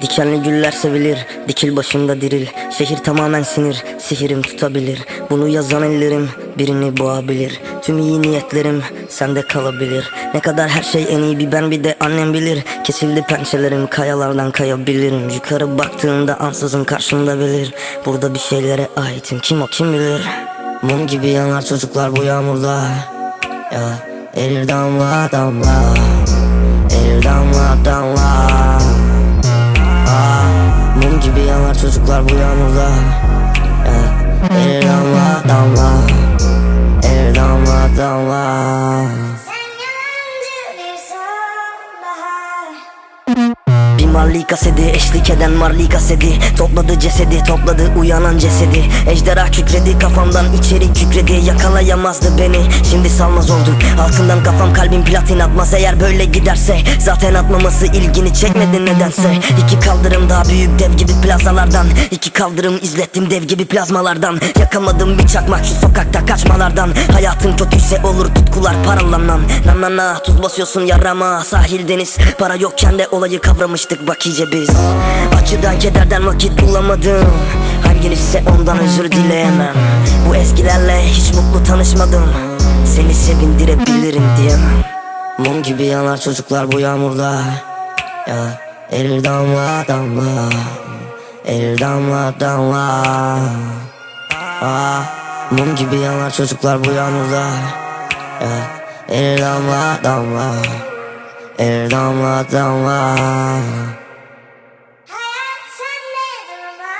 Dikenli güller sevilir, dikil başında diril. Şehir tamamen sinir, sihirim tutabilir. Bunu yazan ellerim birini boğabilir. Tüm iyi niyetlerim sende kalabilir. Ne kadar her şey en iyi bir ben bir de annem bilir. Kesildi pençelerim kayalardan kayabilirim. Yukarı baktığımda ansızın karşımda belir Burada bir şeylere aitim. Kim o kim bilir? Mum gibi yanar çocuklar bu yağmurda. Ya erir damla damla. Erir damla çocuklar bu yağmurda. Ya erir damla damla. Erir damla damla Bir marli kaseti eşlik eden marli kaseti Topladı cesedi topladı uyanan cesedi. Ejderha kükredi kafamdan içeri kükredi. Yakalayamazdı beni şimdi salmaz oldum Altından kafam kalbim platin atmaz. Eğer böyle giderse Zaten atmaması ilgini çekmedi nedense. İki kaldırım daha büyük dev gibi plazalardan İki kaldırım izlettim dev gibi plazmalardan. Yakamadım bir çakmak şu sokakta kaçmalardan. Hayatın kötüyse olur tutkular paralanan Na na na tuz basıyorsun yarama. Sahil deniz Para yokken de olayı kavramıştık bak iyice biz. Acıdan kederden vakit bulamadım. Hanginizse ondan özür dileyemem. Bu eskilerle hiç mutlu tanışmadım. Seni sevindirebilirim diyemem. Mum gibi yanar çocuklar bu yağmurda. Ya erir damla damla. Erir damla damla. Aa, Mum gibi yanar çocuklar bu yağmurda. Ya erir damla damla El damla damla Hayat senle durma